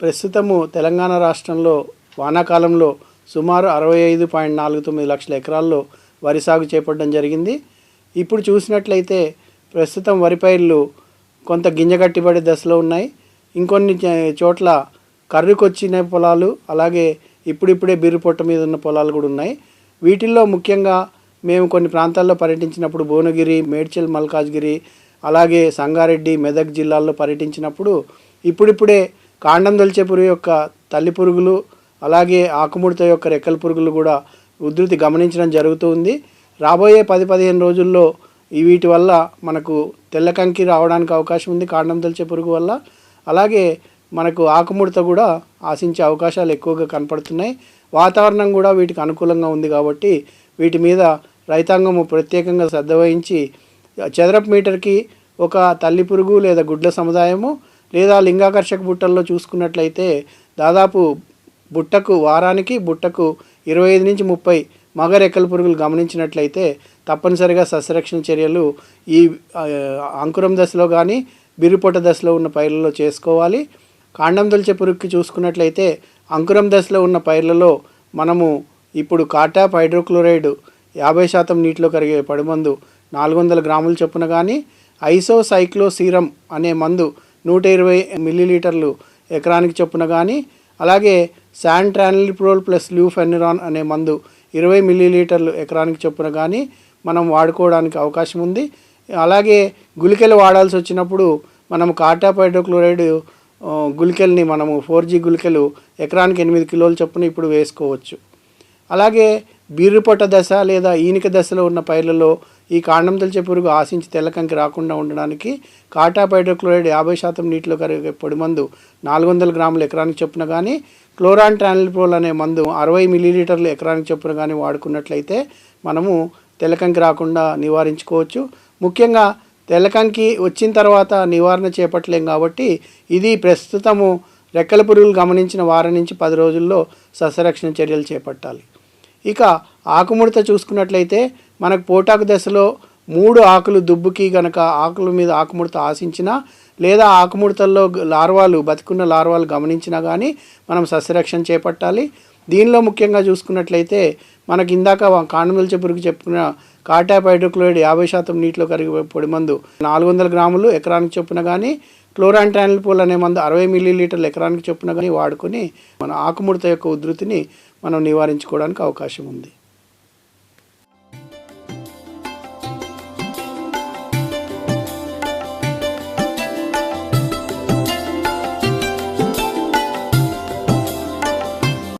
ప్రస్తుతము తెలంగాణ రాష్ట్రంలో వానాకాలంలో సుమారు అరవై ఐదు పాయింట్ నాలుగు తొమ్మిది లక్షల ఎకరాల్లో వరి సాగు చేపట్టడం జరిగింది. ఇప్పుడు చూసినట్లయితే ప్రస్తుతం వరి పైర్లు కొంత గింజ కట్టిబడే దశలో ఉన్నాయి. ఇంకొన్ని చోట్ల కర్రుకొచ్చిన పొలాలు అలాగే ఇప్పుడిప్పుడే బీరు పొట్ట మీద ఉన్న పొలాలు కూడా ఉన్నాయి. వీటిల్లో ముఖ్యంగా మేము కొన్ని ప్రాంతాల్లో పర్యటించినప్పుడు భువనగిరి మేడ్చల్ మల్కాజ్గిరి అలాగే సంగారెడ్డి మెదక్ జిల్లాల్లో పర్యటించినప్పుడు ఇప్పుడిప్పుడే కాండం దొలిచే పురుగు యొక్క తల్లి పురుగులు అలాగే ఆకుముడత యొక్క రెక్కల పురుగులు కూడా ఉధృతి గమనించడం జరుగుతుంది. రాబోయే పది పదిహేను రోజుల్లో ఈ వీటి వల్ల మనకు తెల్ల కంకి రావడానికి అవకాశం ఉంది కాండం దొలిచే పురుగు వల్ల. అలాగే మనకు ఆకుముడత కూడా ఆశించే అవకాశాలు ఎక్కువగా కనపడుతున్నాయి. వాతావరణం కూడా వీటికి అనుకూలంగా ఉంది కాబట్టి వీటి మీద రైతాంగము ప్రత్యేకంగా శ్రద్ధ వహించి చదరపు మీటర్కి ఒక తల్లి పురుగు లేదా గుడ్ల సముదాయము లేదా లింగాకర్షక బుట్టల్లో చూసుకున్నట్లయితే దాదాపు బుట్టకు వారానికి బుట్టకు ఇరవై ఐదు నుంచి ముప్పై మగ రెక్కల పురుగులు గమనించినట్లయితే తప్పనిసరిగా సస్యరక్షణ చర్యలు ఈ అంకురం దశలో కానీ బిరుపొట దశలో ఉన్న పైర్లలో చేసుకోవాలి. కాండం దొలిచే పురుగుకి చూసుకున్నట్లయితే అంకురం దశలో ఉన్న పైర్లలో మనము ఇప్పుడు కాటాప్ హైడ్రోక్లోరైడ్ యాభై శాతం నీటిలో కరిగే పడిమందు నాలుగు వందల గ్రాముల చొప్పున కానీ ఐసోసైక్లో సైక్లోసీరం అనే మందు నూట ఇరవై మిల్లీలీటర్లు ఎకరానికి చొప్పున కానీ అలాగే శాంట్రానిలిప్రోల్ ప్లస్ ల్యూఫెనిరాన్ అనే మందు ఇరవై మిల్లీలీటర్లు ఎకరానికి చొప్పున కానీ మనం వాడుకోవడానికి అవకాశం ఉంది. అలాగే గుళికలు వాడాల్సి వచ్చినప్పుడు మనం కాటాప్ హైడ్రోక్లోరైడ్ గుళికల్ని మనము ఫోర్ జీ గుళికలు ఎకరానికి ఎనిమిది కిలోల చొప్పున ఇప్పుడు వేసుకోవచ్చు. అలాగే బీరుపొట్ట దశ లేదా ఈనిక దశలో ఉన్న పైర్లలో ఈ కాండం తొలిచే పురుగు ఆశించి తెల్లకంకి రాకుండా ఉండడానికి కాటా హైడ్రోక్లోరైడ్ యాభై శాతం నీటిలో కరిగే పొడి మందు నాలుగు వందల గ్రాములు ఎకరానికి చొప్పున కానీ క్లోరాన్ ట్రానిల్ప్రోల్ అనే మందు అరవై మిల్లీలీటర్లు ఎకరానికి చొప్పున కానీ వాడుకున్నట్లయితే మనము తెల్లకంకి రాకుండా నివారించుకోవచ్చు. ముఖ్యంగా తెల్లకంకి వచ్చిన తర్వాత నివారణ చేపట్టలేం కాబట్టి ఇది ప్రస్తుతము రెక్కల పురుగులు గమనించిన వారం నుంచి పది రోజుల్లో సస్యరక్షణ చర్యలు చేపట్టాలి. ఇక ఆకుముడత చూసుకున్నట్లయితే మనకు పోటాకు దశలో మూడు ఆకులు దుబ్బుకి గనక ఆకుల మీద ఆకుముడత ఆశించినా లేదా ఆకుముడతల్లో లార్వాలు బతికున్న లార్వాలు గమనించినా కానీ మనం సస్యరక్షణ చేపట్టాలి. దీనిలో ముఖ్యంగా చూసుకున్నట్లయితే మనకి ఇందాక కాండమిల్చే పురుగు చెప్పుకున్న కాటాప్ హైడ్రోక్లోరైడ్ యాభై శాతం నీటిలో కరిగి పొడి మందు నాలుగు వందల గ్రాములు ఎకరానికి చొప్పున కానీ క్లోరాన్ పూల్ అనే మందు అరవై మిల్లీలీటర్లు ఎకరానికి చొప్పున కానీ వాడుకొని మన ఆకుముడత యొక్క ఉధృతిని మనం నివారించుకోవడానికి అవకాశం ఉంది.